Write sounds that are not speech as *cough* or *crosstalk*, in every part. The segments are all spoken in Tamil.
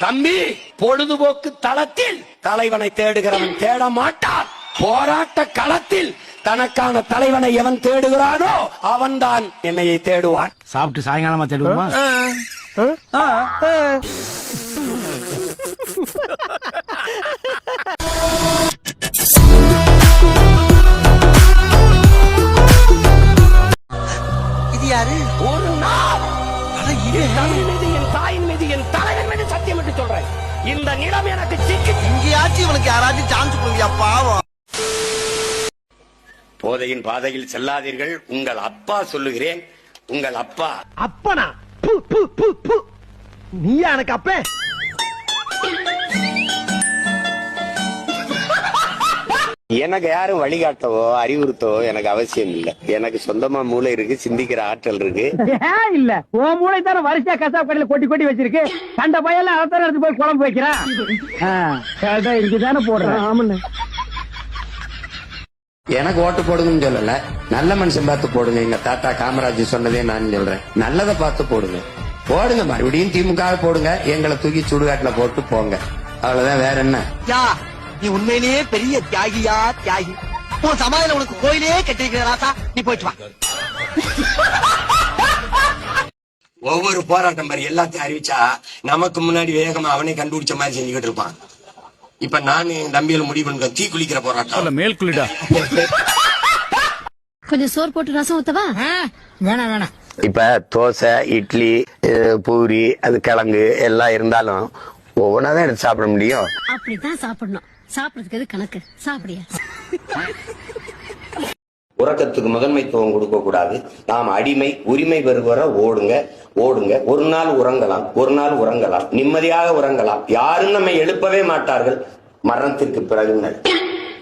தம்பி பொழுதுபோக்கு தளத்தில் தலைவனை தேடுகிறவன் தேட மாட்டான் போராட்ட களத்தில் தனக்கான தலைவனை எவன் தேடுகிறானோ அவன்தான் என்னையை தேடுவான். சாப்பிட்டு சாயங்காலமா தேடுவோமா? இது *laughs* இந்த நிலம் எனக்கு சிக்கி இங்கேயாச்சும் இவனுக்கு யாராச்சும் சான்ஸ் கொடுங்கயா பாவம். போதையின் பாதையில் செல்லாதீர்கள். உங்கள் அப்பா சொல்லுகிறேன். உங்கள் அப்பா. அப்பனா? பு, பு, பு, பு. நீயா எனக்கு அப்ப? எனக்கு யாரும் வழிகாட்டவோ அறிவுறுத்தவோ எனக்கு அவசியம் இல்லை. எனக்கு சொந்தமா மூளை இருக்கு சிந்திக்கிற ஆற்றல் இருக்கு. இல்ல? உன் மூளை தானே வரிசையா கசாப் கடையில கொட்டி கொட்டி வச்சிருக்கு. கண்ட பையெல்லாம் அதான் எடுத்து போய் குழம்பு வைக்கிறான். இதுதானே போடுறேன். ஆமாண்ணே. எனக்கு ஓட்டு போடுங்கன்னு சொல்லல. நல்ல மனுஷன் பார்த்து போடுங்க. எங்க தாத்தா காமராஜ் சொன்னதே நான் சொல்றேன். நல்லதை பார்த்து போடுங்க. போடுங்க. மறுபடியும் திமுக போடுங்க. எங்களை தூக்கி சுடுகாட்டுல போட்டு போங்க. அவ்வளவுதான். வேற என்ன? யா நீ உண்மையிலேயே பெரிய தியாகியா தியாகி. உன் சமாதியில உனக்கு கோயிலே கட்டிருக்கிற ராசா. நீ போயிட்டு வா. ஒவ்வொரு போராட்டம் மாதிரி எல்லாத்தையும் அறிவிச்சா நமக்கு முன்னாடி வேகமா அவனை கண்டுபிடிச்ச மாதிரி செஞ்சுக்கிட்டு இருப்பான். இப்ப நான் என் தம்பியில் முடிவு பண்ணுற தீ குளிக்கிற போராட்டம். மேல்குளிடா கொஞ்சம் சோறு போட்டு ரசம் ஊத்தவா? வேணாம் வேணாம். இப்ப தோசை இட்லி அஹ், பூரி அது கிழங்கு எல்லாம் இருந்தாலும் ஒவ்வொன்றா தான் எடுத்து சாப்பிட முடியும். அப்படித்தான் சாப்பிடணும். சாப்பிடறதுக்கு எது கணக்கு? சாப்பிடியா? உறக்கத்துக்கு முதன்மைத்துவம் கொடுக்க கூடாது. நாம் அடிமை உரிமை பெறுகிற ஓடுங்க ஓடுங்க. ஒரு நாள் உறங்கலாம் ஒரு நாள் உறங்கலாம் நிம்மதியாக உறங்கலாம். யாரும் நம்மை எழுப்பவே மாட்டார்கள். மரணத்திற்கு பிறகு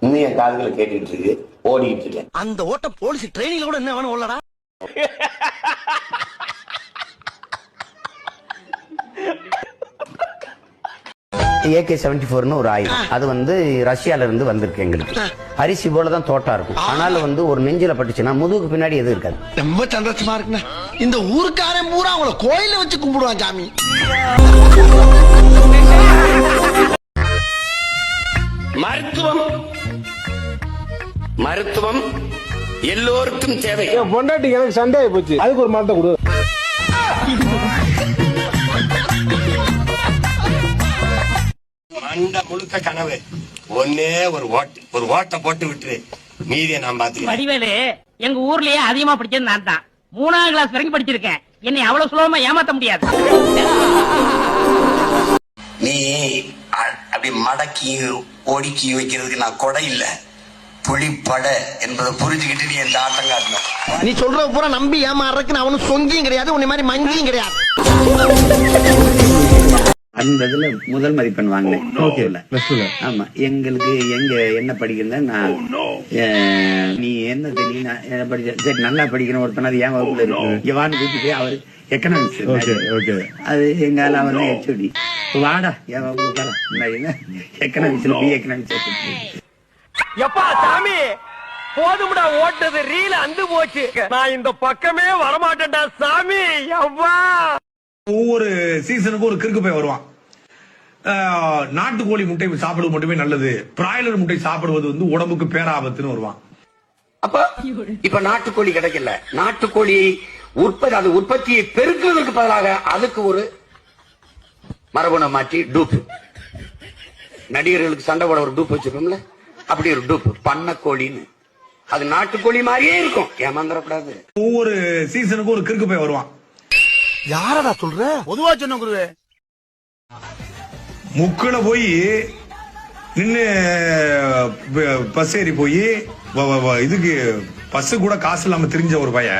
இன்னும் என் காதுகளை கேட்டுட்டு இருக்கு. ஓடிட்டு இருக்கேன். அந்த ஓட்ட போலீஸ் ட்ரைனிங்ல கூட என்ன வேணும் உள்ளடா? ஏகே செவன்டி ஃபோர்னு ஒரு ஆயுதம். அது வந்து ரஷ்யால இருந்து வந்திருக்கு எங்களுக்கு. அரிசி போல தான் தோட்டா இருக்கும். ஆனாலும் வந்து ஒரு நெஞ்சில பட்டுச்சுன்னா முதுகுக்கு பின்னாடி எதுவும் இருக்காது. ரொம்ப சந்தோஷமா இருக்குண்ணே. இந்த ஊருக்காரன் பூரா அவங்கள கோயில வச்சு கும்பிடுவான் சாமி. மருத்துவம் மருத்துவம் எல்லோருக்கும் தேவை. பொண்டாட்டி எனக்கு சண்டே போச்சு. அதுக்கு ஒரு மரத்தை கொடு. மண்ட முழுக்க கனவு. ஒன்னே ஒரு ஓட்டு ஒரு ஓட்டை போட்டு விட்டுரு. மீதியை நான் பாத்துக்கிறேன். வடிவேலு எங்க ஊர்லயே அதிகமா படிச்சது நான் தான். மூணாம் கிளாஸ் வரைக்கும் படிச்சிருக்கேன். என்னை அவ்வளவு சுலபமா ஏமாத்த முடியாது. நீ அ- அப்படி மடக்கி ஒடுக்கி வைக்கிறதுக்கு நான் கொடை இல்ல. புளிப்பட என்பதை புரிஞ்சுக்கிட்டு நீ எந்த ஆட்டம் காட்டணும் நீ சொல்ற பூரா நம்பி ஏமாறதுக்கு நான் ஒன்னும் சொங்கியும் கிடையாது உன்னை மாதிரி மங்கியும் கிடையாது. அந்த இதுல முதல் மதிப்பெண் வாங்கினேன். ஓகேல ஆமா எங்களுக்கு எங்க என்ன படிக்கிறேன் நான் அஹ், நீ என்ன தெரியும் என்ன படிச்ச சரி நல்லா படிக்கிற ஒருத்தன் அது ஏன் வகுப்புல இருக்கு? இங்க வான்னு கூட்டிட்டு போய் அவர் எக்கனாமிக்ஸ் அது எங்க ஆள் அவன் தான் ஹெச்ஓடி வாடா என் வகுப்பு எக்கனாமிக்ஸ்ல பி எக்கனாமிக்ஸ் எப்பா சாமி? போதும்டா ஓட்டது ரீல அந்து போச்சு. நான் இந்த பக்கமே வரமாட்டேன்டா சாமி. எவ்வா ஒவ்வொரு சீசனுக்கும் ஒரு கிறுக்கு போய் வருவான். நாட்டுக்கோழி முட்டை சாப்பிடுவது மட்டுமே நல்லது. பிராய்லர் முட்டை சாப்பிடுவது வந்து உடம்புக்கு பேராபத்துன்னு வருவான். அப்ப இப்ப நாட்டுக்கோழி கிடைக்கல. நாட்டுக்கோழி உற்பத்தி அது உற்பத்தியை பெருக்குவதற்கு பதிலாக அதுக்கு ஒரு மரபணு மாற்றி டூப் நடிகர்களுக்கு சண்டை போட ஒரு டூப் வச்சிருக்கோம்ல? அப்படி ஒரு டூப் பண்ணக்கோழின்னு. அது நாட்டுக்கோழி மாதிரியே இருக்கும். ஏமாந்துடக்கூடாது ஒவ்வொரு சீசனுக்கும் ஒரு கிறுக்கு போய் வருவான். யாரடா சொல்ற? பொதுவா சொன்ன குருவே. முக்குல போய் நின்று ப- பஸ் ஏறி போய் இதுக்கு பஸ் கூட காசு இல்லாம தெரிஞ்ச ஒரு பைய.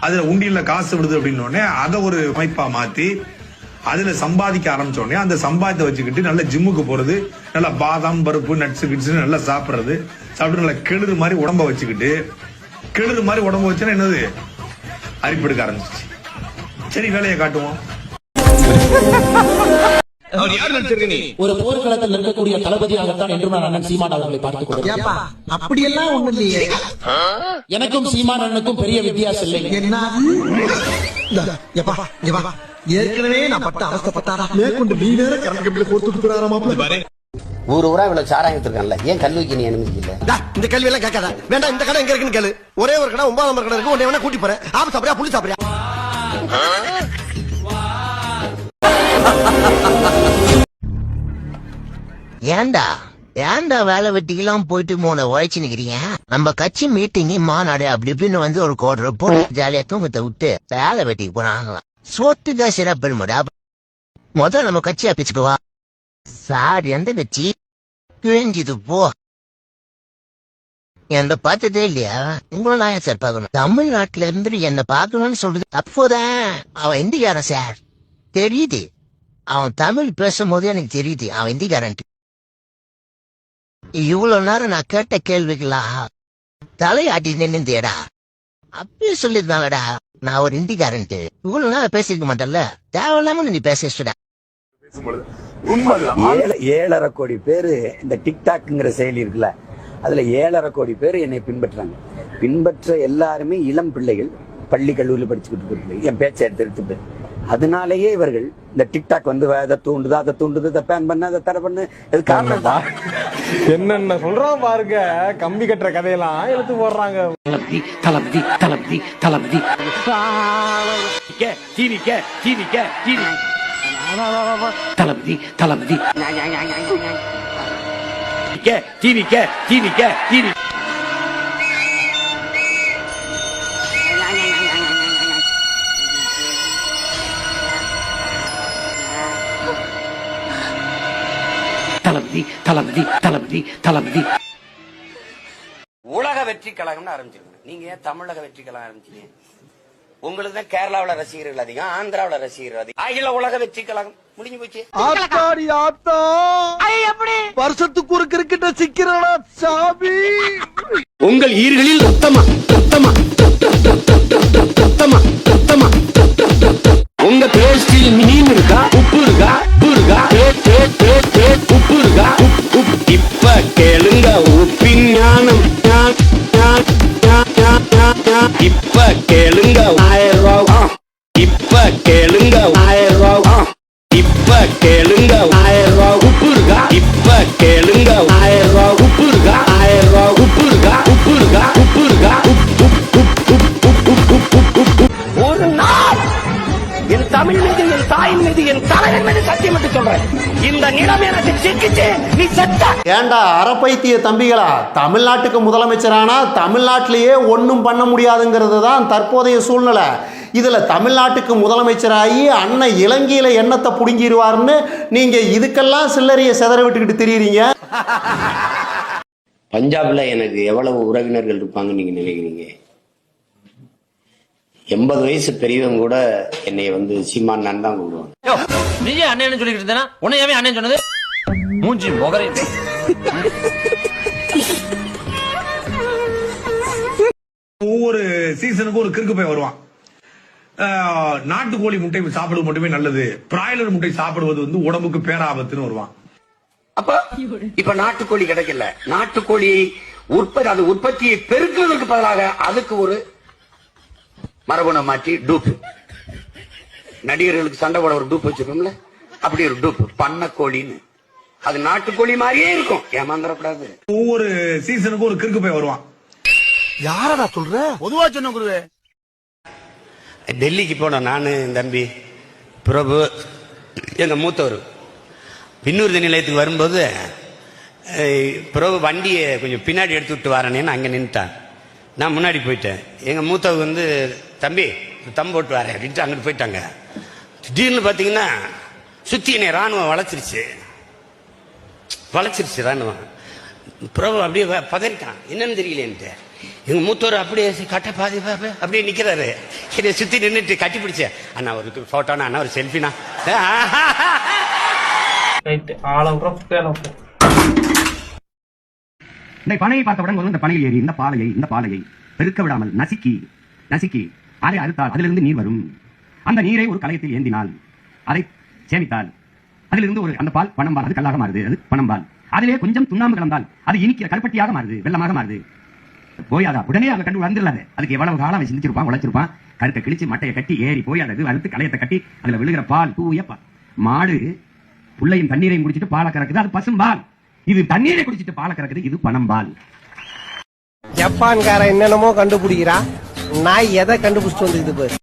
அதுல உண்டியில் காசு விடுது அப்படின்னு அதை ஒரு அமைப்பா மாத்தி அதுல சம்பாதிக்க ஆரம்பிச்ச அந்த சம்பாதித்த வச்சுக்கிட்டு நல்ல ஜிம்முக்கு போறது நல்ல பாதாம் பருப்பு நட்ஸ் கிட்ஸ் நல்லா சாப்பிடுறது சாப்பிட்டு நல்லா கெழுது மாதிரி உடம்ப வச்சுக்கிட்டு கெழுது மாதிரி உடம்ப வச்சுன்னா என்னது? அரிப்பெடுக்க ஆரம்பிச்சிச்சு சரி வேலையை காட்டுவோம். ஒரு போர்க்களத்தில் நிற்கக்கூடிய தளபதியாகத்தான் என்று நான் அண்ணன் சீமான் அவர்களை பார்த்துக் கொண்டிருக்கிறேன். அப்படியெல்லாம் ஒண்ணு இல்லையே. எனக்கும் சீமான் அண்ணனுக்கும் பெரிய வித்தியாசம் இல்லை. ஏற்கனவே நான் பட்ட அவஸ்தைப்பட்டாரா மேற்கொண்டு நீ வேற கரண்ட் கம்பியில கொடுத்துட்டு ஊர் ஊரா இவ்வளவு சாராயம் எடுத்திருக்கான்ல ஏன் கல்விக்கு நீ அனுமதிக்கல? இந்த கேள்வி எல்லாம் கேட்காத. வேண்டாம் இந்த கடை எங்க இருக்குன்னு கேளு. ஒரே ஒரு கடை ஒன்பதாம் நம்பர் கடை இருக்கு. உன்னை வேணா கூட்டி போறேன். ஆப்பு சாப்பிடுறியா? புள்ளி சாப்பிடுறியா? ஏன்டா ஏன்டா வேலை வெட்டிக்கெல்லாம் போயிட்டு மூணு உழைச்சு நிக்கிறீங்க? நம்ம கட்சி மீட்டிங் மாநாடு அப்படி இப்படின்னு வந்து ஒரு கோடி போட்டு ஜாலியா தூங்கத்தை விட்டு வேலை வெட்டிக்கு போனாங்களாம். சொத்துக்கா சிறப்பெருமடா முதல்ல நம்ம கட்சியா பிச்சுக்குவா சார் எந்த கட்சி? கிழிஞ்சுது போ. என்ன பார்த்ததே இல்லையா? உங்களை நான் சார் பார்க்கணும்? தமிழ்நாட்டுல இருந்து என்ன பார்க்கணும்னு சொல்றது அப்போதான் அவன் இந்திக்காரன் சார். தெரியுது. அவன் தமிழ் பேசும்போது எனக்கு தெரியுது. அவன் இந்திக்காரன் இவ்வளவு நேரம் நான் கேட்ட கேள்விகளா? தலையாட்டி நின்னுந்தேடா. அப்பயே சொல்லிருந்தாங்கடா நான் ஒரு இந்திக்காரன்ட்டு. இவ்வளவு நேரம் பேசிருக்க மாட்டேன்ல? தேவையில்லாம நீ பேசிச்சுடா ஏழ- ஏழரை கோடி பேரு இந்த டிக்டாக்ங்கிற செயலி இருக்குல்ல அதுல ஏழரை கோடி பேர் என்னை பின்பற்றுறாங்க பின்பற்ற எல்லாருமே இளம் பிள்ளைகள் பள்ளி கல்லூரியில் படிச்சுக்கிட்டு இருக்க பிள்ளைகள். என் பேச்சை எடுத்து எடுத்துட்டு அதனாலேயே இவர்கள் இந்த டிக்டாக் வந்து அதை தூண்டுது அதை தூண்டுது இதை பேன் பண்ண அதை தடை பண்ணு. இது காரணம் தான். என்னென்ன சொல்றான் பாருங்க. கம்பி கட்டுற கதையெல்லாம் எடுத்து போடுறாங்க. தளபதி தளபதி தளபதி தளபதி. தீனிக்க தீனிக்க தீனி. தளபதி தளபதி. தீனிக்க தீனிக்க தீனி. தளபதி தளபதி தளபதி தளபதி. உலக வெற்றி கழகம்னு ஆரம்பிச்சிருக்கீங்க நீங்க ஏன் தமிழக வெற்றி கழகம் ஆரம்பிச்சீங்க? உங்களுக்கு தான் கேரளாவுல ரசிகர்கள் அதிகம் ஆந்திராவுல ரசிகர்கள் அதிகம். அகில உலக வெற்றி கழகம். முடிஞ்சு போச்சு. ஆத்தாடி ஆத்தா. வருஷத்துக்கு ஒரு கிரிக்கெட்ட சிக்கிறடா சாமி? உங்கள் ஈர்களில் ரத்தமா ரத்தமா ரத்தமா தமிழ் மீது என் தாயின் மீது என் தலைவன் மீது சத்தியம் என்று சொல்றேன். இந்த நிலம் எனக்கு சிக்கிச்சு. நீ செத்த. ஏண்டா அறப்பைத்திய தம்பிகளா? தமிழ்நாட்டுக்கு முதலமைச்சரானா? தமிழ்நாட்டிலேயே ஒன்றும் பண்ண முடியாதுங்கிறது தான் தற்போதைய சூழ்நிலை. இதில் தமிழ்நாட்டுக்கு முதலமைச்சராகி அண்ணன் இலங்கையில் எண்ணத்தை பிடுங்கிடுவார்னு நீங்கள் இதுக்கெல்லாம் சில்லறையை செதற விட்டுக்கிட்டு தெரியுறீங்க? பஞ்சாப்ல எனக்கு எவ்வளவு உறவினர்கள் இருப்பாங்கன்னு நீங்க நினைக்கிறீங்க? எண்பது வயசு பெரியவங்க கூட என்னை வந்து சீமான் தான் கூப்பிடுவாங்க. நீயே அண்ணன் சொல்லிக்கிட்டு இருந்தேனா உன்னையாவே அண்ணன் சொன்னது? மூஞ்சி முகரை ஒவ்வொரு சீசனுக்கும் ஒரு கிறுக்கு போய் வருவான். ஆஹ், நாட்டுக்கோழி முட்டை சாப்பிடுவது மட்டுமே நல்லது. பிராய்லர் முட்டை சாப்பிடுவது வந்து உடம்புக்கு பேராபத்துன்னு வருவான். அப்ப இப்ப நாட்டுக்கோழி கிடைக்கல. நாட்டுக்கோழியை உற்பத்தி அது உற்பத்தியை பெருக்குவதற்கு பதிலாக அதுக்கு ஒரு மரபணு மாற்றி டூப் நடிகர்களுக்கு சண்டை போட ஒரு டூப் வச்சிருக்கோம்ல? அப்படி ஒரு டூப் பண்ண கோழின்னு அது நாட்டுக்கோழி மாதிரியே இருக்கும். ஏமாந்துடக்கூடாது ஒவ்வொரு சீசனுக்கும் ஒரு கிறுக்கு போய் வருவான். யாரடா சொல்ற? பொதுவா சொன்ன குருவே. டெல்லிக்கு போனோம் நானு என் தம்பி பிரபு எங்க மூத்தவர். பின்னூர்தி நிலையத்துக்கு வரும்போது பிரபு வண்டியை கொஞ்சம் பின்னாடி எடுத்து விட்டு வரேன்னு அங்கே நின்றுட்டான் நான் முன்னாடி போயிட்டேன். எங்க மூத்தவர் வந்து தம்பி தம் போட்டு வரேன் அப்படின்ட்டு அங்கிட்டு போயிட்டாங்க. திடீர்னு பார்த்தீங்கன்னா சுத்தி என்னை ராணுவம் வளைச்சிருச்சு வளைச்சிருச்சு ராணுவம் பிரபு அப்படியே வ- பதறிட்டான். என்னன்னு தெரியலேன்ட்டு. எங்க மூத்தவர் அப்படியே கட்ட பாதி அப்படியே நிக்கிறாரு. என்னை சுத்தி நின்னுட்டு கட்டி பிடிச்சேன். அண்ணா ஒரு போட்டோனா அண்ணா ஒரு செல்ஃபினா இந்த பனையை பார்த்தவுடன் இந்த பனையில் ஏறி இந்த பாலையை இந்த பாலையை பெருக்க விடாமல் நசுக்கி நசுக்கி அதை அறுத்தால் அதிலிருந்து நீர் வரும். அந்த நீரை ஒரு கலையத்தில் ஏந்தினால் அதை சேமித்தால் அதிலிருந்து ஒரு அந்த பால் பணம்பால் அது கல்லாக மாறுது அது பணம்பால் அதிலே கொஞ்சம் துண்ணாம்பு கலந்தால் அது இனிக்கிற கருப்பட்டியாக மாறுது வெள்ளமாக மாறுது. போய் உடனே அதை கண்டு வந்துடலாது அதுக்கு எவ்வளவு காலம் அவன் சிந்திச்சிருப்பான் உழைச்சிருப்பான். கருத்தை கிழிச்சு மட்டையை கட்டி ஏறி போய் அதை இது களையத்தை கட்டி அதுல விழுகிற பால் தூய மாடு புள்ளையும் தண்ணீரையும் குடிச்சிட்டு பாலை கறக்குது அது பசும்பால் இது தண்ணீரை குடிச்சிட்டு பாலை கறக்குது இது பணம்பால் ஜப்பான்கார என்னென்னமோ கண்டுபிடிக்கிறான். நான் எதை கண்டுபிடிச்சிட்டு வந்துருக்குது பாரு.